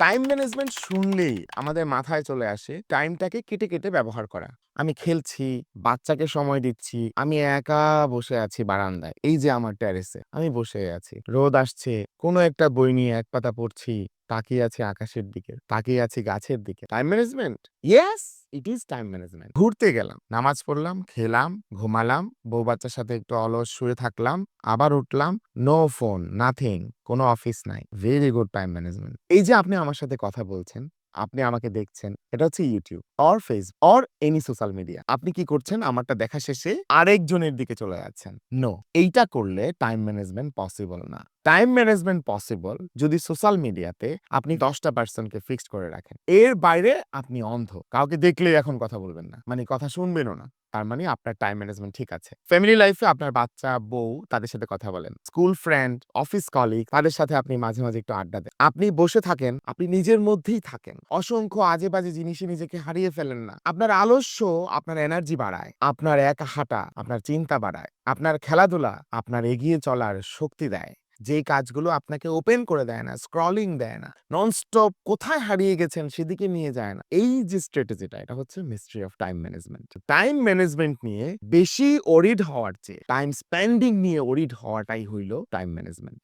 Time management শুনলেই আমাদের মাথায় চলে আসে টাইমটাকে কেটে কেটে ব্যবহার করা। আমি খেলছি, বাচ্চাকে সময় দিচ্ছি, আমি একা বসে আছি বারান্দায়, এই যে আমার টেরেসে আমি বসে আছি। রোদ আসছে, কোনো একটা বই নিয়ে এক পাতা পড়ছি, তাকিয়ে আছে আকাশের দিকে, তাকিয়ে আছি গাছের দিকে। Time management yes it is time management ঘুরতে গেলাম, নামাজ পড়লাম, খেলাম, ঘুমালাম, বউ বাচ্চার সাথে একটু অলস শুয়ে থাকলাম, আবার উঠলাম নো ফোন নাথিং কোনো অফিস নাই। ভেরি গুড টাইম ম্যানেজমেন্ট এই যে আপনি আমার সাথে কথা বলছেন আপনি আমাকে দেখছেন এটা হচ্ছে YouTube or face or any social media আপনি কি করছেন? আমারটা দেখা শেষে আরেকজনের দিকে চলে যাচ্ছেন। নো এইটা করলে টাইম ম্যানেজমেন্ট পসিবল না। টাইম ম্যানেজমেন্ট পসিবল যদি সোশ্যাল মিডিয়াতে আপনি দশটা পার্সনকে ফিক্সড করে রাখেন। এর বাইরে আপনি অন্ধ। কাউকে দেখলেই এখন কথা বলবেন না। মানে কথা শুনবেনও না। তার মানে আপনার টাইম ম্যানেজমেন্ট ঠিক আছে। ফ্যামিলি লাইফে আপনার বাচ্চা, বউ তাদের সাথে কথা বলেন। স্কুল ফ্রেন্ড অফিস কলিগ তাদের সাথে আপনি মাঝে মাঝে একটু আড্ডা দেন। আপনি বসে থাকেন, আপনি নিজের মধ্যেই থাকেন। অসংখ্য আজে বাজে জিনিসে নিজেকে হারিয়ে ফেলেন না। আপনার আলস্য আপনার এনার্জি বাড়ায়, আপনার একা হাঁটা আপনার চিন্তা বাড়ায়, আপনার খেলাধুলা আপনার এগিয়ে চলার শক্তি দেয়। যেই কাজগুলো আপনাকে ওপেন করে দেয় না স্ক্রলিং দেয় না ননস্টপ কোথায় হারিয়ে গেছেন সেদিকে নিয়ে যায় না। এই যে স্ট্র্যাটেজিটা এটা হচ্ছে mystery of time management time management নিয়ে বেশি ওরিড হওয়ার চেয়ে টাইম স্পেন্ডিং নিয়ে ওরিড হওয়াটাই হইল টাইম ম্যানেজমেন্ট